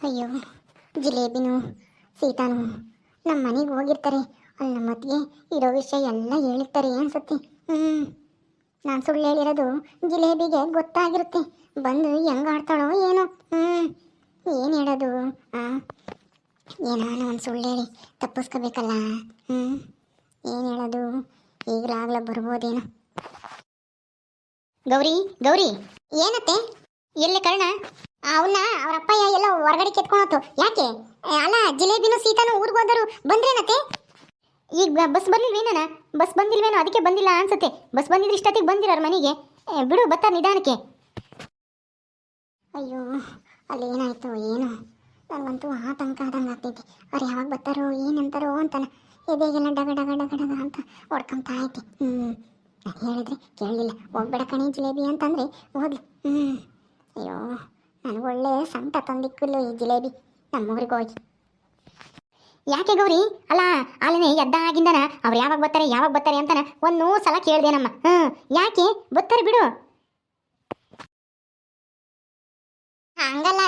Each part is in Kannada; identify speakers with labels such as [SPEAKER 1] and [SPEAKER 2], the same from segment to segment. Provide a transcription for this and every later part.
[SPEAKER 1] ಅಯ್ಯೋ, ಜಿಲೇಬಿನೂ, ಸೀತಾನು ನಮ್ಮ ಮನೆಗೆ ಹೋಗಿರ್ತಾರೆ. ಅಲ್ಲಿ ನಮ್ಮ ಅತ್ತಿಗೆ ಇರೋ ವಿಷಯ ಎಲ್ಲ ಹೇಳಿರ್ತಾರೆ ಅನ್ಸುತ್ತೆ. ಹ್ಞೂ ನಾನು ಸುಳ್ಳು ಹೇಳಿರೋದು ಜಿಲೇಬಿಗೆ ಗೊತ್ತಾಗಿರುತ್ತೆ. ಬಂದು ಹೆಂಗೆ ಆಡ್ತಾಳೋ ಏನೋ. ಹ್ಞೂ ಏನು ಹೇಳೋದು? ಹಾಂ ಏನೋ ಒಂದು ಸುಳ್ಳು ಹೇಳಿ ತಪ್ಪಿಸ್ಕೋಬೇಕಲ್ಲ. ಹ್ಞೂ ಏನು ಹೇಳೋದು? ಈಗಲಾಗಲ ಬರ್ಬೋದೇನೋ. ಗೌರಿ ಗೌರಿ, ಏನತ್ತೆ? ಎಲ್ಲಿ ಕರ್ಣ? ಅವನ್ನ ಅವ್ರ ಅಪ್ಪಯ್ಯ ಎಲ್ಲ ಹೊರಗಡೆ ಕೆತ್ಕೊಳತ್ತು ಯಾಕೆ? ಅಲ್ಲ, ಜಿಲೇಬಿನೂ ಸೀತಾನು ಊರಿಗೆ ಹೋದರು ಬಂದ್ರೇನತ್ತೆ? ಈಗ ಬಸ್ ಬಂದಿಲ್ವೇನ ಬಸ್ ಬಂದಿಲ್ವೇನೋ? ಅದಕ್ಕೆ ಬಂದಿಲ್ಲ ಅನ್ಸುತ್ತೆ. ಬಸ್ ಬಂದಿದ್ರೆ ಇಷ್ಟೊತ್ತಿಗೆ ಬಂದಿರೋರು ಮನೆಗೆ. ಬಿಡು ಬರ್ತಾರೆ ನಿಧಾನಕ್ಕೆ. ಅಯ್ಯೋ, ಅಲ್ಲಿ ಏನಾಯ್ತು, ಏನು? ನನಗಂತೂ ಆತಂಕ ಆದಂಗೆ ಆಗ್ತೈತಿ. ಅವ್ರು ಯಾವಾಗ ಬರ್ತಾರೋ ಏನಂತಾರೋ ಅಂತಾನ ಎದೆಗೆಲ್ಲ ಡಗ ಡಗ ಡಗ ಡಗ ಅಂತ ಹೊಡ್ಕೊಂತ ಐತಿ ಹ್ಞೂ ಹೇಳಿದ್ರೆ ಕೇಳಲಿಲ್ಲ. ಹೋಗ್ಬೇಡ ಕಣಿ ಜಿಲೇಬಿ ಅಂತಂದ್ರೆ ಹೋದ್ಲು ಹ್ಞೂ ಅಯ್ಯೋ. ನನಗೆ ಒಳ್ಳೆ ಸಂತ ತಂದಿಕ್ಕಿಲ್ಲ ಈ ಜಿಲೇಬಿ. ನಮ್ಮೂರಿಗೆ ಹೋಗಿ. ಯಾಕೆ ಗೌರಿ? ಅಲ್ಲ ಅಲ್ಲೇ ಎದ್ದಾಗಿಂದನ ಅವ್ರು ಯಾವಾಗ ಬರ್ತಾರೆ ಯಾವಾಗ ಬರ್ತಾರೆ ಅಂತ ಒಂದು ಸಲ ಕೇಳಿದೆ ನಮ್ಮ ಹ್ಞೂ, ಯಾಕೆ? ಬರ್ತಾರೆ ಬಿಡು. ಹಂಗಲ್ಲ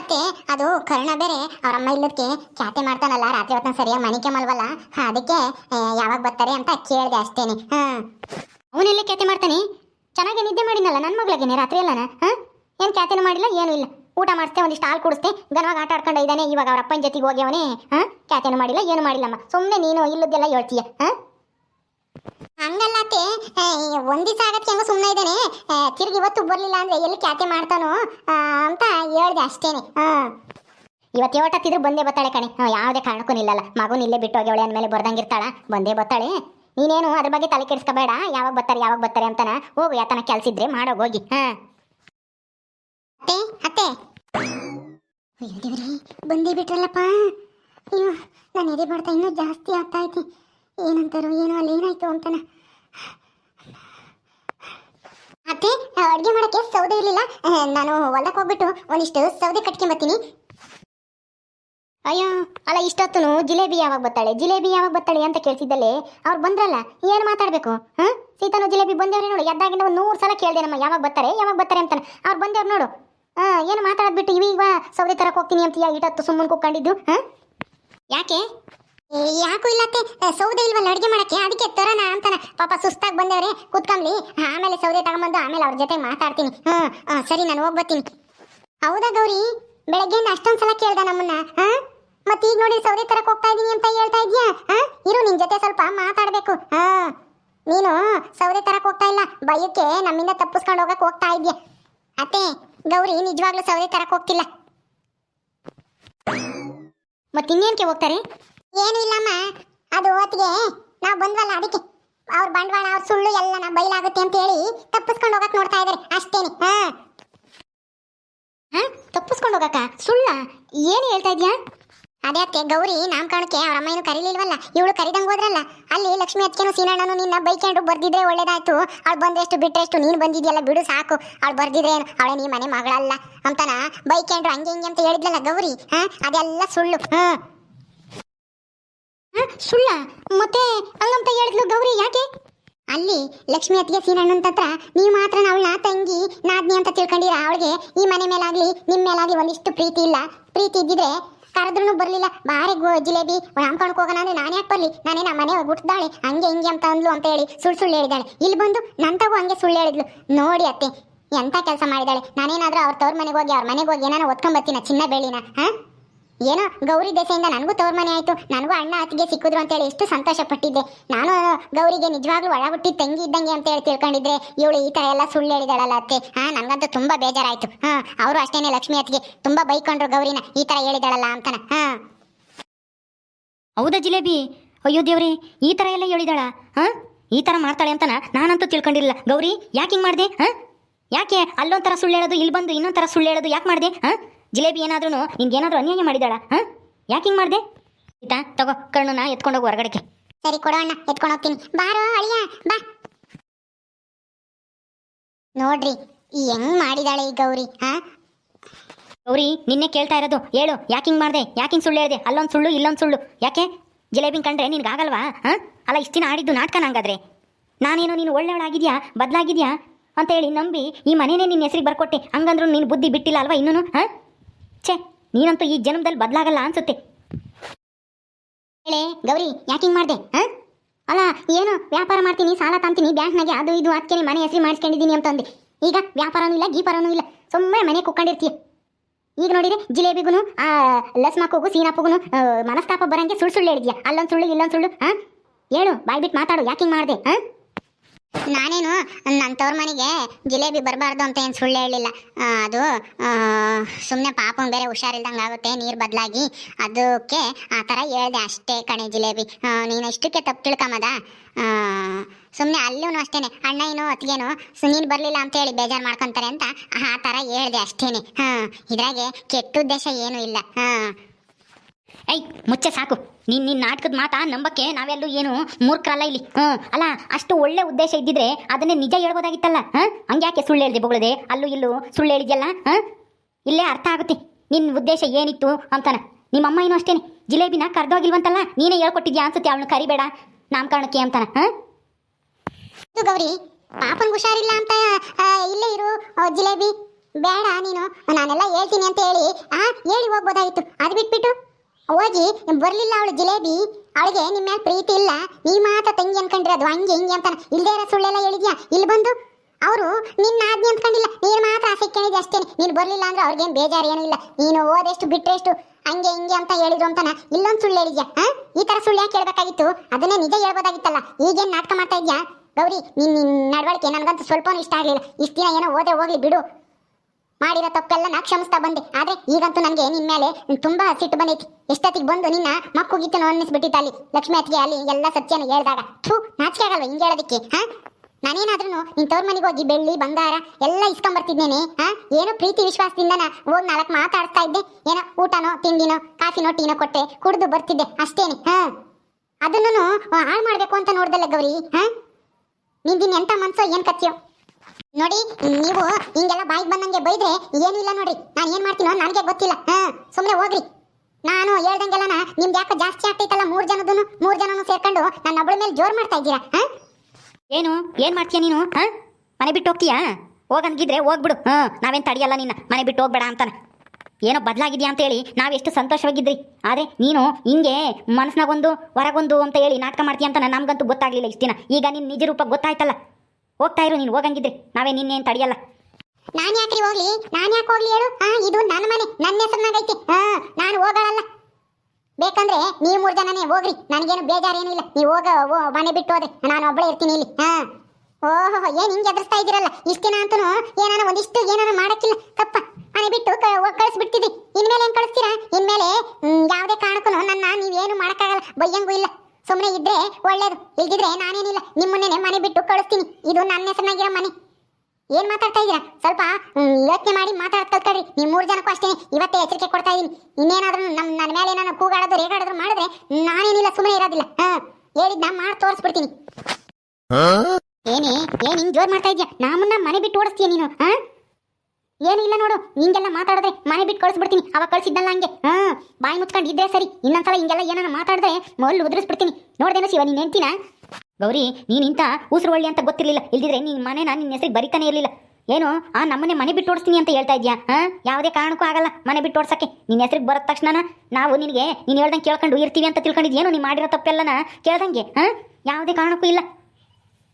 [SPEAKER 1] ಅದು ಕರ್ಣ ಬೇರೆ. ಅವ್ರ ಅಮ್ಮ ಇಲ್ಲದಕ್ಕೆ ಖ್ಯಾತೆ ಮಾಡ್ತಾನಲ್ಲ, ರಾತ್ರಿ ಹೊತ್ತ ಸರಿಯಾಗಿ ಮನಿಕೆ ಮಲ್ವಲ್ಲ. ಅದಕ್ಕೆ ಯಾವಾಗ ಬರ್ತಾರೆ ಅಂತ ಕೇಳಿದೆ ಅಷ್ಟೇನೆ. ಹಾ ಅವನೆಲ್ಲ ಖ್ಯಾತೆ ಮಾಡ್ತಾನೆ? ಚೆನ್ನಾಗಿ ನಿದ್ದೆ ಮಾಡಿನಲ್ಲ ನನ್ನ ಮಗ್ಳಾಗೇನೆ ರಾತ್ರಿ ಎಲ್ಲನ? ಹಾಂ ಏನು ಖ್ಯಾತೆನೂ ಮಾಡಿಲ್ಲ, ಏನೂ ಇಲ್ಲ. ಊಟ ಮಾಡಿಸ್ತೆ ಒಂದಿಷ್ಟು ಹಾಲು ಕುಡಿಸ್ತೆ. ಗನವಾಗಿ ಆಟ ಆಡ್ಕೊಂಡು ಇದ್ದಾನೆ ಇವಾಗ ಅವ್ರ ಅಪ್ಪನ ಜೊತೆಗೆ ಹೋಗ್ಯವನೇ. ಹಾ? ಖ್ಯಾತೆನೂ ಮಾಡಿಲ್ಲ ಏನು ಮಾಡಿಲ್ಲಮ್ಮ. ಸುಮ್ಮನೆ ನೀನು ಇಲ್ಲದ್ದೆಲ್ಲ ಹೇಳ್ತೀಯ. ಹಾ? ಹಂಗಲ್ಲ ಅತ್ತೆ. ಏ, ಒಂದ್ ದಿವಸ ಹೆಂಗ ಸುಮ್ಮನೆ ಇದ್ದಾನೆ. ತಿರ್ಗಿ ಇವತ್ತು ಬರಲಿಲ್ಲ ಅಂದ್ರೆ ಎಲ್ಲಿ ಕ್ಯಾತೆ ಮಾಡ್ತಾನೋ? ಅಂತ ಹೇಳ್ದೆ ಅಷ್ಟೇನೆ. ಹಾ. ಇವತ್ತು ಯೋಟತ್ತಿದ್ರು ಬಂದೇ ಬತ್ತಾಳೆ ಕಣೆ. ಯಾವುದೇ ಕಾರಣಕ್ಕೂ ನಿಲ್ಲಲ್ಲ. ಮಗುನ ಇಲ್ಲೇ ಬಿಟ್ಟು ಹೋಗಿ ಅಂದಮೇಲೆ ಬರ್ದಂಗಿರ್ತಾಳ. ಬಂದೇ ಬತ್ತಾಳೆ ನೀನೇನು ಅದ್ರ ಬಗ್ಗೆ ತಲೆ ಕೆಡಿಸ್ಕೋಬೇಡ. ಯಾವಾಗ ಬರ್ತಾರೆ ಯಾವಾಗ ಬರ್ತಾರೆ ಅಂತಾನ? ಹೋಗು ಯಾತನ ಕೆಲಸ ಇದ್ರೆ ಮಾಡೋಗಿ ಹಾ. ಅತ್ತೆ ಅತ್ತೆ. ಅಯ್ಯೋ ದೇವ್ರಿ, ಬಂದೇ ಬಿಟ್ರಲ್ಲಪ್ಪ. ಅಯ್ಯೋ, ನಾನು ಎದೆ ಮಾಡ್ತಾ ಇನ್ನೂ ಜಾಸ್ತಿ ಆಗ್ತಾ ಐತಿ ಏನಂತಾರೋ ಏನೋ, ಅಲ್ಲಿ ಏನಾಯ್ತು ಅಂತಾನ. ಅತ್ತೆ ಅಡುಗೆ ಮಾಡೋಕ್ಕೆ ಸೌದೆ ಇರಲಿಲ್ಲ. ನಾನು ಹೊಲಕ್ಕೆ ಹೋಗ್ಬಿಟ್ಟು ಒಂದಿಷ್ಟು ಸೌದೆ ಕಟ್ಕೊಂಬತ್ತೀನಿ ಅಯ್ಯೋ, ಅಲ್ಲ ಇಷ್ಟೊತ್ತು ಜಿಲೇಬಿ ಯಾವಾಗ ಬರ್ತಾಳೆ? ಜಿಲೇಬಿ ಯಾವಾಗ ಬರ್ತಾಳೆ ಅಂತ ಕೇಳ್ತಿದ್ದಲ್ಲೇ? ಅವ್ರು ಬಂದ್ರಲ್ಲ, ಏನು ಮಾತಾಡಬೇಕು? ಹಾಂ ಸೀತಾನು ಜಿಲೇಬಿ ಬಂದವ್ರೆ ನೋಡು, ಎದ್ದಾಗಿಂದ ಒಂದು ನೂರು ಸಲ ಕೇಳಿದೆ ನಮ್ಮ ಯಾವಾಗ ಬರ್ತಾರೆ ಯಾವಾಗ ಬರ್ತಾರೆ ಅಂತಾನೆ. ಅವ್ರು ಬಂದೇವ್ರು ನೋಡು. ಏನು ಮಾತಾಡ್ಬಿಟ್ಟು ಇವೀಗ ಸೌದೆ ತರಕ್ಕೆ ಹೋಗ್ತೀನಿ ಅಂತೀಯ ಇಟತ್ತು ಸುಮ್ಮನೆ ಕೂತ್ಕೊಂಡಿದ್ದು, ಹಾ? ಯಾಕೆ? ಯಾಕೂ ಇಲ್ಲತ್ತೆ ಸೌದೆ ಇಲ್ವಲ್ಲ ಅಡುಗೆ ಮಾಡಕ್ಕೆ? ಅದಕ್ಕೆ ತರೋಣ ಅಂತಾನೆ. ಪಾಪ ಸುಸ್ತಾಗಿ ಬಂದವ್ರೆ, ಕೂತ್ಕೊಂಬ್ಲಿ. ಆಮೇಲೆ ಸೌದೆ ತಗೊಂಬಂದು, ಆಮೇಲೆ ಅವ್ರ ಜೊತೆ ಮಾತಾಡ್ತೀನಿ. ಹಾ ಹಾ ಸರಿ, ನಾನು ಹೋಗ್ಬತ್ತೀನಿ ಹೌದಾ ಗೌರಿ? ಬೆಳಗ್ಗೆಯಿಂದ ಅಷ್ಟೊಂದ್ ಸಲ ಕೇಳ್ದ ನಮ್ಮನ್ನ, ಹಾ? ಮತ್ತೆ ಈಗ ನೋಡಿ ಸೌದೆ ತರಕ್ಕೆ ಹೋಗ್ತಾ ಇದೀನಿ ಅಂತ ಹೇಳ್ತಾ ಇದೀಯಾ? ಹಾ? ಇರು, ನಿನ್ ಜೊತೆ ಸ್ವಲ್ಪ ಮಾತಾಡ್ಬೇಕು. ಹಾ. ನೀನು ಸೌದೆ ತರಕ್ಕೆ ಹೋಗ್ತಾ ಇಲ್ಲ ಭಯಕ್ಕೆ ನಮ್ಮಿಂದ ತಪ್ಪಿಸ್ಕೊಂಡು ಹೋಗಕ್ಕೆ ಹೋಗ್ತಾ ಇದ್ಯಾ? ಅತ್ತೆ ಗೌರಿ ನಿಜವಾಗ್ಲೂ ಸೌದೆ ತರಕ್ ಹೋಗ್ತಿಲ್ಲ. ಮತ್ತಿನ್ನೇನ್ಕೆ ಹೋಗ್ತಾರೆ? ಏನು ಇಲ್ಲಮ್ಮ. ಅದು ಹೊತ್ತಿಗೆ ನಾವು ಬಂದ್ವಲ್ಲ ಅದಕ್ಕೆ. ಅವ್ರ ಬಂಡವಾಳ ಅವ್ರ ಸುಳ್ಳು ಎಲ್ಲ ನಾ ಬಯಲಾಗುತ್ತೆ ಅಂತ ಹೇಳಿ ತಪ್ಪಿಸ್ಕೊಂಡು ಹೋಗಕ್ ನೋಡ್ತಾ ಇದಾರೆ. ಅಷ್ಟೇನೆ. ಹಾ. ಹಾ? ತಪ್ಪಿಸ್ಕೊಂಡು ಹೋಗಕ್ಕ? ಸುಳ್ಳ? ಏನು ಹೇಳ್ತಾ ಇದ್ಯಾ? ಅದೇ ಅತ್ತೆ, ಗೌರಿ ನಾಮಕರಣಕ್ಕೆ ಅವ್ರ ಅಮ್ಮ ಏನು ಕರೀಲಿಲ್ವಲ್ಲ? ಇವಳು ಕರಿದಂಗ್ ಹೋದ್ರಲ್ಲ? ಅಲ್ಲಿ ಲಕ್ಷ್ಮಿ ಅತ್ತಿಗೆ ಸೀನಣ್ಣನು ನಿನ್ನ ಬೈಕೊಂಡು ಬರ್ದಿದ್ರೆ ಒಳ್ಳೇದಾಯ್ತು. ಅವಳು ಬಂದಷ್ಟು ಬಿಟ್ರೆಷ್ಟು ನೀನು ಬಂದಿದ್ಯಲ್ಲ, ಬಿಡು ಸಾಕು. ಅವಳು ಬರ್ದಿದ್ರೆ ಅವಳೆ ನೀ ಮನೆ ಮಗಳಲ್ಲ ಅಂತಾನ ಬೈಕೊಂಡು ಹಂಗೆ ಹಿಂಗೆ ಅಂತ ಹೇಳಿದ್ಲಲ್ಲ ಗೌರಿ? ಹಾಂ, ಅದೆಲ್ಲ ಸುಳ್ಳು. ಹ? ಸುಳ್ಳ? ಮತ್ತೆ ಹಂಗಂತ ಹೇಳಿದ್ಲು ಗೌರಿ ಯಾಕೆ? ಅಲ್ಲಿ ಲಕ್ಷ್ಮಿ ಅತ್ತಿಗೆ ಸೀನಣ್ಣನ ಹತ್ರ ನೀವು ಮಾತ್ರ ಅವಳನ್ನ ತಂಗಿ, ನಾದ್ನಿ ಅಂತ ತಿಳ್ಕೊಂಡಿರ? ಅವಳಿಗೆ ಈ ಮನೆ ಮೇಲಾಗ್ಲಿ ನಿಮ್ಮ ಮೇಲಾಗ್ಲಿ ಒಂದಿಷ್ಟು ಪ್ರೀತಿ ಇಲ್ಲ. ಪ್ರೀತಿ ಇದ್ದಿದ್ರೆ ಕರೆದ್ರೂ ಬರಲಿಲ್ಲ. ಬಾರಿ ಗೋ ಜಿಲೇಬಿ. ನಾಮ್ಕೊಳಕ್ ಹೋಗೋಣ ಅಂದ್ರೆ ನಾನು ಯಾಕೆ ಬರಲಿ? ನಾನೇ ನಮ್ಮ ಮನೆ ಹುಟ್ಟಿದಾಳೆ ಹಂಗೆ ಹಿಂಗೆ ಅಂತ ಅಂದ್ಲು ಅಂತ ಹೇಳಿ ಸುಳ್ಳು ಸುಳ್ಳು ಹೇಳಿದಾಳೆ. ಇಲ್ಲಿ ಬಂದು ನಂತಗೂ ಹಂಗೆ ಸುಳ್ಳು ಹೇಳಿದ್ಲು. ನೋಡಿ ಅತ್ತೆ, ಎಂತ ಕೆಲಸ ಮಾಡಿದಾಳೆ? ನಾನೇನಾದರೂ ಅವ್ರ ತವ್ರ ಮನೆಗೆ ಹೋಗಿ ಅವ್ರ ಮನೆಗೆ ಹೋಗಿ ಏನಾರು ಒತ್ಕೊಂಬರ್ತೀನ ಚಿನ್ನ ಬೆಳಿನ, ಹಾ? ಏನೋ ಗೌರಿ ದೆಸೆಯಿಂದ ನನಗೂ ತವ್ರ ಮನೆ ಆಯ್ತು, ನನಗೂ ಅಣ್ಣ ಅತ್ತಿಗೆ ಸಿಕ್ಕಿದ್ರು ಅಂತೇಳಿ ಎಷ್ಟು ಸಂತೋಷ ಪಟ್ಟಿದ್ದೆ ನಾನು ಗೌರಿಗೆ ನಿಜವಾಗ್ಲೂ ಒಳ ಹುಟ್ಟಿ ತಂಗಿ ಇದ್ದಂಗೆ ಅಂತ ಹೇಳಿ ತಿಳ್ಕೊಂಡಿದ್ರೆ, ಇವಳು ಈ ತರ ಎಲ್ಲ ಸುಳ್ಳು ಹೇಳಿದಾಳಲ್ಲ ಅತ್ತೆ. ಹಾಂ, ನನಗಂತೂ ತುಂಬಾ ಬೇಜಾರಾಯ್ತು. ಹಾಂ, ಅವರು ಅಷ್ಟೇನೆ ಲಕ್ಷ್ಮಿ ಅತ್ತಿಗೆ ತುಂಬಾ ಬೈಕೊಂಡ್ರು ಗೌರಿನ, ಈ ತರ ಹೇಳಿದಾಳಲ್ಲ ಅಂತನ. ಹಾಂ.
[SPEAKER 2] ಹೌದಾ ಜಿಲೇಬಿ? ಅಯ್ಯೋ ದೇವ್ರಿ, ಈ ಥರ ಎಲ್ಲ ಹೇಳಿದಾಳ? ಹಾಂ? ಈ ಥರ ಮಾಡ್ತಾಳೆ ಅಂತನ? ನಾನಂತೂ ತಿಳ್ಕೊಂಡಿರಲಿಲ್ಲ. ಗೌರಿ, ಯಾಕೆ ಹಿಂಗೆ ಮಾಡಿದೆ? ಹಾಂ? ಯಾಕೆ ಅಲ್ಲೊಂಥರ ಸುಳ್ಳು ಹೇಳೋದು, ಇಲ್ಲಿ ಬಂದು ಇನ್ನೊಂಥರ ಸುಳ್ಳು ಹೇಳೋದು ಯಾಕೆ ಮಾಡಿದೆ? ಹಾ? ಜಿಲೇಬಿ ಏನಾದ್ರೂ ನಿನ್ಗೇನಾದ್ರೂ ಅನ್ಯಾಯ ಮಾಡಿದಾಳ? ಹಾ? ಯಾಕೆ ಹಿಂಗೆ ಮಾಡಿದೆ? ಆಯ್ತಾ ತಗೋ ಕಣ್ಣನ್ನ ಎತ್ಕೊಂಡೋಗಿ ಹೊರಗಡೆಗೆ.
[SPEAKER 1] ಸರಿ ಕೊಡೋ ಅಣ್ಣ ಎತ್ಕೊಂಡು ಹೋಗ್ತೀನಿ. ಬಾರೋ ಅಳಿಯ ಬಾ. ನೋಡ್ರಿ ಈ ಹೆಂಗ್ ಮಾಡಿದಾಳೆ ಈ ಗೌರಿ ಹಾ?
[SPEAKER 2] ಗೌರಿ ನಿನ್ನೆ ಕೇಳ್ತಾ ಇರೋದು ಹೇಳು ಯಾಕೆ ಹಿಂಗೆ ಮಾಡಿದೆ? ಯಾಕೆ ಹಿಂಗೆ ಸುಳ್ಳು ಹೇಳಿದೆ? ಅಲ್ಲೊಂದು ಸುಳ್ಳು ಇಲ್ಲೊಂದು ಸುಳ್ಳು. ಯಾಕೆ? ಜಿಲೇಬಿನ ಕಂಡ್ರೆ ನಿನ್ಗಾಗಲ್ವಾ ಹಾಂ? ಅಲ್ಲ ಇಷ್ಟು ದಿನ ಆಡಿದ್ದು ನಾಟಕ ನಂಗಾದ್ರೆ. ನಾನೇನು ನೀನು ಒಳ್ಳೆಯವಳಾಗಿದ್ಯಾ? ಬದಲಾಗಿದ್ಯಾ? ಅಂತ ಹೇಳಿ ನಂಬಿ ಈ ಮನೇನೇ ನಿನ್ನ ಹೆಸರಿಗೆ ಬರ್ಕೊಟ್ಟೆ. ಹಂಗಂದ್ರೂ ನೀನು ಬುದ್ಧಿ ಬಿಟ್ಟಿಲ್ಲ ಅಲ್ವಾ ಇನ್ನೂ ಹಾಂ? ಛೇ, ನೀನಂತೂ ಈ ಜನ್ಮದಲ್ಲಿ ಬದಲಾಗಲ್ಲ ಅನ್ಸುತ್ತೆ. ಹೇಳೇ, ಗೌರಿ, ಯಾಕೆ ಹಿಂಗೆ ಮಾಡಿದೆ, ಹಾಂ? ಅಲ್ಲ, ಏನು, ವ್ಯಾಪಾರ ಮಾಡ್ತೀನಿ, ಸಾಲ ತಾಂತೀನಿ ಬ್ಯಾಂಕ್ನಾಗೆ ಅದು ಇದು ಅದಕ್ಕೆ ಮನೆ ಹೆಸರು ಮಾಡಿಸ್ಕೊಂಡಿದ್ದೀನಿ ಅಂತಂದೆ ಈಗ ವ್ಯಾಪಾರನೂ ಇಲ್ಲ, ಗೀಪಾರನೂ ಇಲ್ಲ, ಸುಮ್ಮನೆ ಮನೆ ಕುಕ್ಕೊಂಡಿರ್ತೀಯ ಈಗ ನೋಡಿದ್ರೆ ಜಿಲೇಬಿಗೂ ಆ ಲಸ್ಮಕ್ಕೂ ಸೀನಪ್ಪಗೂ ಮನಸ್ತಾಪ ಬರಂಗೆ ಸುಳ್ಳು ಸುಳ್ಳು ಹೇಳಿದ್ಯಾ? ಅಲ್ಲೊಂದು ಸುಳ್ಳು, ಇಲ್ಲೊಂದು ಸುಳ್ಳು, ಹಾಂ? ಹೇಳು ಬಾಯ್ ಬಿಟ್ಟು ಮಾತಾಡು, ಯಾಕೆ ಹಿಂಗೆ ಮಾಡಿದೆ, ಹಾಂ?
[SPEAKER 1] ನಾನೇನು ನನ್ನ ತವ್ರ ಮನೆಗೆ ಜಿಲೇಬಿ ಬರಬಾರ್ದು ಅಂತ ಏನು ಸುಳ್ಳು ಹೇಳಿಲ್ಲ. ಅದು ಸುಮ್ಮನೆ ಪಾಪನ ಬೇರೆ ಹುಷಾರಿಲ್ದಂಗೆ ಆಗುತ್ತೆ, ನೀರು ಬದಲಾಗಿ. ಅದಕ್ಕೆ ಆ ಥರ ಹೇಳ್ದೆ ಅಷ್ಟೇ ಕಣೆ ಜಿಲೇಬಿ. ನೀನು ಇಷ್ಟಕ್ಕೆ ತಪ್ಪು ತಿಳ್ಕೊಂಬದ ಸುಮ್ಮನೆ ಅಲ್ಲೂ ಅಷ್ಟೇನೆ. ಅಣ್ಣ ಏನು ಅತ್ತಿಗೇನೋ ನೀನು ಬರಲಿಲ್ಲ ಅಂತ ಹೇಳಿ ಬೇಜಾರು ಮಾಡ್ಕೊತಾರೆ ಅಂತ ಆ ಥರ ಹೇಳ್ದೆ ಅಷ್ಟೇ ಹಾಂ, ಇದ್ರಾಗೆ ಕೆಟ್ಟ ಉದ್ದೇಶ ಏನೂ ಇಲ್ಲ. ಹಾಂ.
[SPEAKER 2] ಏಯ್, ಮುಚ್ಚೆ ಸಾಕು. ನೀನ್ ನಿನ್ನ ನಾಟಕದ ಮಾತಾ ನಂಬಕ್ಕೆ ನಾವೆಲ್ಲೂ ಏನು ಮೂರ್ಖರಲ್ಲ ಇಲ್ಲಿ. ಹ್ಮ್ ಅಲ್ಲ, ಅಷ್ಟು ಒಳ್ಳೆ ಉದ್ದೇಶ ಇದ್ದಿದ್ರೆ ಅದನ್ನೇ ನಿಜ ಹೇಳ್ಬೋದಾಗಿತ್ತಲ್ಲ ಹಂಗ್ಯಾಕೆ ಸುಳ್ಳು ಹೇಳ್ದೆ ಬೊಗಳದೆ? ಅಲ್ಲೂ ಇಲ್ಲೂ ಸುಳ್ಳು ಹೇಳಿದ್ಯಲ್ಲ, ಹಾ? ಇಲ್ಲೇ ಅರ್ಥ ಆಗುತ್ತೆ. ನಿನ್ನ ಉದ್ದೇಶ ಏನಿತ್ತು ಅಂತಾನೆ. ನಿಮ್ಮಮ್ಮ ಏನು ಅಷ್ಟೇನೆ? ಜಿಲೇಬಿನ ಕರ್ದೋಗಿಲ್ವಂತಲ್ಲ, ನೀನೇ ಹೇಳ್ಕೊಟ್ಟಿದ್ಯಾ ಅನ್ಸುತ್ತೆ ಅವಳು ಕರಿಬೇಡ, ನಾಮಕರಣಕ್ಕೆ ಅಂತಾನ, ಹಾ?
[SPEAKER 1] ಗೌರಿ ಪಾಪನ್ ಹುಷಾರಿಲ್ಲ ಅಂತ ಇಲ್ಲೇ ಇರು ಜಿಲೇಬಿ. ಬೇಡ ನೀನು, ನಾನೆಲ್ಲ ಹೇಳ್ತೀನಿ ಅಂತ ಹೇಳಿ, ಆ, ಹೇಳಿ ಹೋಗ್ಬೋದಾಗಿತ್ತು. ಅದು ಬಿಟ್ಬಿಟ್ಟು ಹೋಗಿ ಬರ್ಲಿಲ್ಲ ಅವಳು ಜಿಲೇಬಿ? ಅವಳಿಗೆ ನಿಮ್ಮ ಮೇಲೆ ಪ್ರೀತಿ ಇಲ್ಲ. ನೀ ಮಾತ ತಂಗಿ ಅನ್ಕೊಂಡ್ರೆ ಅದು ಹಂಗೆ ಹಿಂಗೆ ಅಂತ ಇಲ್ದೇ ಇರೋ ಸುಳ್ಳೆಲ್ಲ ಹೇಳಿದ್ಯಾ? ಇಲ್ಲಿ ಬಂದು? ಅವರು ನಿನ್ನ ಆಜ್ಞೆ ಅನ್ಕೊಂಡಿಲ್ಲ. ನೀನು ಮಾತ್ರ ಆಸೆ ಕೇಳಿದ್ದೆ ಅಷ್ಟೇ. ನೀನು ಬರಲಿಲ್ಲ ಅಂದ್ರೆ ಅವ್ರಿಗೇನು ಬೇಜಾರು ಏನೂ ಇಲ್ಲ. ನೀನು ಓದೆಷ್ಟು ಬಿಟ್ರೆಷ್ಟು ಹಂಗೆ ಹಿಂಗೆ ಅಂತ ಹೇಳಿದ್ರು ಅಂತಾನ. ಇಲ್ಲೊಂದು ಸುಳ್ಳು ಹೇಳಿದ್ಯಾ? ಈ ತರ ಸುಳ್ಳು ಯಾಕೆ ಹೇಳ್ಬೇಕಾಗಿತ್ತು? ಅದನ್ನೇ ನಿಜ ಹೇಳ್ಬೋದಾಗಿತ್ತಲ್ಲ. ಈಗೇನು ನಾಟಕ ಮಾಡ್ತಾ ಇದ್ಯಾ? ಗೌರಿ ನಿನ್ನ ನಡವಳಿಕೆ ನನಗಂತೂ ಸ್ವಲ್ಪನೂ ಇಷ್ಟ ಆಗಲಿಲ್ಲ. ಇಷ್ಟು ದಿನ ಏನೋ ಓದೇ ಹೋಗಲಿ ಬಿಡು. ಮಾಡಿರೋ ತಪ್ಪೆಲ್ಲ ನಾ ಕ್ಷಮಿಸ್ತಾ ಬಂದೆ. ಆದ್ರೆ ಈಗಂತೂ ನನಗೆ ನಿನ್ನ ಮೇಲೆ ತುಂಬಾ ಸಿಟ್ಟು ಬಂದೈತಿ. ಎಷ್ಟೊತ್ತಿಗೆ ಬಂದು ನಿನ್ನ ಮಕ್ಕು ಗೀತನು ಅನ್ನಿಸ್ಬಿಟ್ಟಿತ್ತು ಅಲ್ಲಿ ಲಕ್ಷ್ಮೀ ಅತ್ತಿಗೆ ಅಲ್ಲಿ ಎಲ್ಲ ಸತ್ಯನ ಹೇಳಿದಾಗ. ಥೂ, ನಾಚಿಕೆ ಆಗಲ್ವಾ ಹಿಂಗೆ ಹೇಳೋದಕ್ಕೆ, ಹಾ? ನಾನೇನಾದ್ರೂ ನಿನ್ ತವ್ರ ಮನೆಗೆ ಹೋಗಿ ಬೆಳ್ಳಿ, ಬಂಗಾರ ಎಲ್ಲ ಇಸ್ಕೊಂಬರ್ತಿದ್ದೇನೆ, ಹಾ? ಏನೋ ಪ್ರೀತಿ ವಿಶ್ವಾಸದಿಂದ ನಾ ಹೋಗಿ ನಾಲ್ಕು ಮಾತಾಡ್ತಾ ಇದ್ದೆ. ಏನೋ ಊಟನೋ, ತಿಂಡಿನೋ, ಕಾಫಿನೋ, ಟೀನೋ ಕೊಟ್ಟೆ, ಕುಡಿದು ಬರ್ತಿದ್ದೆ ಅಷ್ಟೇನೆ, ಹಾ? ಅದನ್ನು ಹಾಳು ಮಾಡ್ಬೇಕು ಅಂತ ನೋಡ್ದಲ್ಲ ಗೌರಿ, ಹಾ? ನಿಂದಿನ ಎಂತ ಮನ್ಸೋ ಏನ್ ಕತ್ತಿಯೋ? ನೋಡಿ, ನೀವು ಹಿಂಗೆಲ್ಲ ಬಾಯಿಗೆ ಬಂದಂಗೆ ಬೈದ್ರೆ ಏನೂ ಇಲ್ಲ ನೋಡ್ರಿ. ನಾನು ಏನು ಮಾಡ್ತೀನೋ ನನಗೆ ಗೊತ್ತಿಲ್ಲ. ಹಾಂ ಸುಮ್ಮನೆ ಹೋಗ್ರಿ. ನಾನು ಹೇಳ್ದಂಗೆಲ್ಲನ ನಿಮ್ಗೆ ಯಾಕೋ ಜಾಸ್ತಿ ಆಗ್ತೈತಲ್ಲ ಮೂರು ಜನದನು? ಮೂರು ಜನನು ಸೇರ್ಕೊಂಡು ನನ್ನ ಒಬ್ಬಳ ಮೇಲೆ ಜೋರು ಮಾಡ್ತಾ ಇದ್ದೀರಾ? ಹಾ?
[SPEAKER 2] ಏನು? ಏನು ಮಾಡ್ತೀಯ ನೀನು? ಹಾ? ಮನೆ ಬಿಟ್ಟು ಹೋಗ್ತೀಯಾ? ಹೋಗಂಗಿದ್ರೆ ಹೋಗ್ಬಿಡು. ಹಾಂ, ನಾವೇನು ತಡಿಯಲ್ಲ ನಿನ್ನ. ಮನೆ ಬಿಟ್ಟು ಹೋಗ್ಬೇಡ ಅಂತಾನೆ. ಏನೋ ಬದಲಾಗಿದೆಯಾ ಅಂತ ಹೇಳಿ ನಾವೆಷ್ಟು ಸಂತೋಷವಾಗಿದ್ರಿ. ಆದ್ರೆ ನೀನು ಹಿಂಗೆ ಮನಸ್ನಾಗೊಂದು ಹೊರಗೊಂದು ಅಂತ ಹೇಳಿ ನಾಟಕ ಮಾಡ್ತೀಯ ಅಂತ ನಮಗಂತೂ ಗೊತ್ತಾಗ್ಲಿಲ್ಲ ಇಷ್ಟು ದಿನ. ಈಗ ನಿನ್ನ ನಿಜ ರೂಪ ಗೊತ್ತಾಯ್ತಲ್ಲ. ಹೋಗ್ತಾ ಇರು, ನೀನು ಹೋಗಂಗಿದ್ರೆ. ನಾವೇ ನಿನ್ನೇನು ತಡಿಯಲ್ಲ
[SPEAKER 1] ನಾನು ಯಾಕ್ರಿ ಹೋಗ್ಲಿ? ನಾನು ಯಾಕೆ ಹೋಗ್ಲಿ ಹೇಳು? ಹಾ, ಇದು ನನ್ನ ಮನೆ. ನನ್ನ ಹೆಸರಿನಾಗೈತಿ ಹಾ, ನಾನು ಹೋಗಲ್ಲ. ಬೇಕಂದ್ರೆ ನೀವು ಮೂರು ಜನನೇ ಹೋಗ್ರಿ. ನನಗೇನು ಬೇಜಾರೇನು ಇಲ್ಲ. ನೀವು ಹೋಗ ಮನೆ ಬಿಟ್ಟು ಹೋದ್ರೆ ನಾನು ಒಬ್ಬಳೇ ಇರ್ತೀನಿ ಇಲ್ಲಿ. ಹಾ. ಓಹೋ, ಏನ್ ಹಿಂಗೆ ಎದುರಿಸ್ತಾ ಇದ್ದೀರಲ್ಲ? ಇಷ್ಟು ದಿನ ಅಂತೂ ಏನಾನ ಒಂದಿಷ್ಟು ಏನಾನ ಮಾಡಕ್ಕಿಲ್ಲ. ತಪ್ಪ ಮನೆ ಬಿಟ್ಟು ಕಳಿಸ್ಬಿಡ್ತಿದ್ದಿ. ಇನ್ಮೇಲೆ ಏನು ಕಳಿಸ್ತೀರಾ? ಇನ್ಮೇಲೆ ಯಾವುದೇ ಕಾರಣಕ್ಕೂ ನನ್ನ ನೀವೇನು ಮಾಡಕ್ಕಾಗಲ್ಲ. ಬೈಯಂಗೂ ಇಲ್ಲ. ಸುಮ್ಮನೆ ಇದ್ರೆ ಒಳ್ಳೇದು. ಇಲ್ದಿದ್ರೆ ನಾನೇನಿಲ್ಲ ನಿಮ್ಮನ್ನೇ ಮನೆ ಬಿಟ್ಟು ಕಳಿಸ್ತೀನಿ. ಇದು ನನ್ನ ಹೆಸರಿನಾಗಿರೋ ಮನೆ. ಏನ್ ಮಾತಾಡ್ತಾ ಇದೀರಾ ಸ್ವಲ್ಪ ಯೋಚನೆ ಮಾಡಿ ಮಾತಾಡ್ ಕಲ್ತ್ಕೊಳ್ರಿ. ನೀವು ಮೂರ್ ಜನಕ್ಕೂ ಅಷ್ಟೇ ಇವತ್ತೇ ಎಚ್ಚರಿಕೆ ಕೊಡ್ತಾ ಇದೀನಿ ಇನ್ನೇನಾದ್ರೂ ನಮ್ ನನ್ನ ಮೇಲೆ ಏನಾದ್ರು ಕೂಗಾಡೋದು ರೇಗಾಡೋದು ಮಾಡಿದ್ರೆ ನಾನೇನಿಲ್ಲ ಸುಮ್ಮನೆ ಇರೋದಿಲ್ಲ. ಹಾ ಹೇಳಿದ್ ನಾ ಮಾಡಿ ತೋರಿಸ್ಬಿಡ್ತೀನಿ. ಏನೇ ಏನ್ ಹಿಂಗ್ ಜೋರ್ ಮಾಡ್ತಾ ಇದ್ಯಾ ನಮ್ಮನ್ನ ಮನೆ ಬಿಟ್ಟು ಓಡಿಸ್ತೀಯ ನೀನು ಹಾ? ಏನು ಇಲ್ಲ ನೋಡು ಹಿಂಗೆಲ್ಲ ಮಾತಾಡಿದ್ರೆ ಮನೆ ಬಿಟ್ಟು ಕಳಿಸ್ಬಿಡ್ತೀನಿ. ಅವಾಗ ಕಳಿಸಿದ್ದಲ್ಲ ಹಂಗೆ. ಹಾ, ಬಾಯಿ ಮುಚ್ಕೊಂಡು ಇದ್ದೇ ಸರಿ. ಇನ್ನೊಂದ್ಸಲ ಹಿಂಗೆಲ್ಲ ಏನಾನ ಮಾತಾಡಿದ್ರೆ ಮೊಲ್ಲು ಉದುರಿಸ್ಬಿಡ್ತೀನಿ. ನೋಡ್ದೇನೋ ಶಿವ, ನೀನು ಹೆಂಡ್ತಿನ? ಗೌರಿ, ನೀನು ಇಂಥ ಉಸಿರು ಒಳ್ಳೆ ಅಂತ ಗೊತ್ತಿರಲಿಲ್ಲ. ಇಲ್ದಿದ್ರೆ ನಿನ್ನ ಮನೆನ ನಿನ್ನ ಹೆಸರಿಗೆ ಬರಿತಾನೆ ಇರಲಿಲ್ಲ. ಏನು, ಆ ನಮ್ಮನೆ ಮನೆ ಬಿಟ್ಟು ಓಡಿಸ್ತೀನಿ ಅಂತ ಹೇಳ್ತಾ ಇದ್ಯಾ? ಹಾಂ, ಯಾವುದೇ ಕಾರಣಕ್ಕೂ ಆಗಲ್ಲ ಮನೆ ಬಿಟ್ಟು ಓಡ್ಸಕ್ಕೆ. ನಿನ್ನ ಹೆಸರಿಗೆ ಬರೋದ ತಕ್ಷಣ ನಾವು ನಿನಗೆ ನೀನು ಹೇಳ್ದಂಗೆ ಕೇಳ್ಕೊಂಡು ಇರ್ತೀವಿ ಅಂತ ತಿಳ್ಕೊಂಡಿದ್ಯೇನು ನೀನು ಮಾಡಿರೋ ತಪ್ಪೆಲ್ಲನ ಕೇಳ್ದಂಗೆ? ಹಾಂ, ಯಾವುದೇ ಕಾರಣಕ್ಕೂ ಇಲ್ಲ.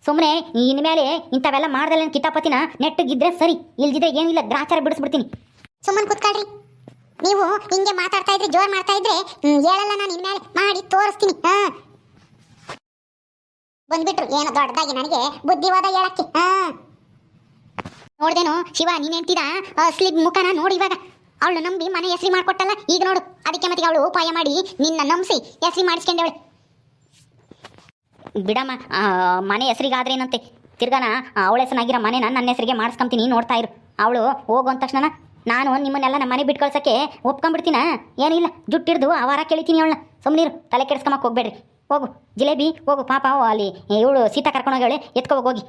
[SPEAKER 1] ಸುಮ್ಮನೆ ಇನ್ಮೇಲೆ ಇಂಥವೆಲ್ಲ ಮಾಡ್ದಲ್ಲ ಕಿತಾಪತಿನ ನೆಟ್ಟಗಿದ್ರೆ ಸರಿ, ಇಲ್ದಿದ್ರೆ ಏನಿಲ್ಲ ಗ್ರಾಚಾರ ಬಿಡಿಸ್ಬಿಡ್ತೀನಿ. ಸುಮ್ಮನೆ ಕುತ್ಕೊಳ್ರಿ. ನೀವು ಹಿಂಗೆ ಮಾತಾಡ್ತಾ ಇದ್ರೆ, ಜೋರ್ ಮಾಡ್ತಾ ಇದ್ರೆ ಹೇಳಲ್ಲ ನಾನು ಇನ್ಮೇಲೆ ಮಾಡಿ ತೋರಿಸ್ತೀನಿ, ಹಾ. ಬಂದ್ಬಿಟ್ರು, ಏನೋ ದೊಡ್ಡದಾಗಿ ನನಗೆ ಬುದ್ಧಿವಾದ ಹೇಳಕ್ಕೆ, ಹಾ. ನೋಡ್ದೇನು, ಶಿವ, ನೀನ್ ಹೇಳ್ತೀರಾ? ಸ್ಲಿಪ್ ಮುಖನ ನೋಡಿ ಇವಾಗ. ಅವಳು ನಂಬಿ ಮನೆ ಹೆಸರಿ ಮಾಡ್ಕೊಟ್ಟಲ್ಲ, ಈಗ ನೋಡು, ಅದಕ್ಕೆ ಮತ್ತೆ ಅವಳು ಉಪಾಯ ಮಾಡಿ ನಿನ್ನ ನಂಬಿಸಿ ಹೆಸರಿ ಮಾಡಿಸ್ಕೊಂಡವಳೆ.
[SPEAKER 2] ಬಿಡಮ್ಮ ಮನೆ ಹೆಸರಿಗಾದ್ರೆ ಏನಂತೆ? ತಿರ್ಗಾನ ಅವಳ ಹೆಸರಾಗಿರೋ ಮನೆನ ನನ್ನ ಹೆಸರಿಗೆ ಮಾಡಿಸ್ಕೊಂತೀನಿ, ನೋಡ್ತಾ ಇರು. ಅವಳು ಹೋಗೋ ಅಂದ ತಕ್ಷಣ ನಾನು ನಿಮ್ಮನ್ನೆಲ್ಲ ನಮ್ಮ ಮನೆ ಬಿಟ್ಟು ಕಳ್ಸಕ್ಕೆ ಒಪ್ಕೊಂಡ್ಬಿಡ್ತೀನ ಏನಿಲ್ಲ ಜುಟ್ಟಿಡ್ದು ಆ ವಾರ ಕೇಳಿತೀನಿ ಅವಳನ್ನ. ಸುಮ್ಮನಿರು ತಲೆ ಕೆಡ್ಸ್ಕೊಂಬಕ್ಕೆ ಹೋಗ್ಬೇಡ್ರಿ. ಹೋಗು, ಜಿಲೇಬಿ, ಹೋಗು, ಪಾಪ ಅಲ್ಲಿ ಇವಳು ಸೀತಾ ಕರ್ಕೊಂಡೋಗಳೆ ಎತ್ಕೋ ಹೋಗಿ.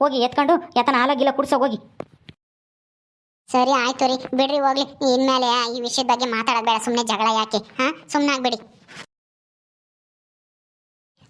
[SPEAKER 2] ಹೋಗಿ ಎತ್ಕೊಂಡು ಯಾತನ ಆಲೋಗಿಲ್ಲ ಕುಡ್ಸೋಗೋಗಿ
[SPEAKER 1] ಸರಿ, ಆಯ್ತು ರೀ. ಬಿಡ್ರಿ, ಹೋಗ್ಲಿ. ಇನ್ಮೇಲೆ ಈ ವಿಷಯದ ಬಗ್ಗೆ ಮಾತಾಡೋದು ಸುಮ್ಮನೆ ಜಗಳ ಯಾಕೆ? ಹಾಂ ಸುಮ್ಮನೆ ಆಗ್ಬಿಡಿ.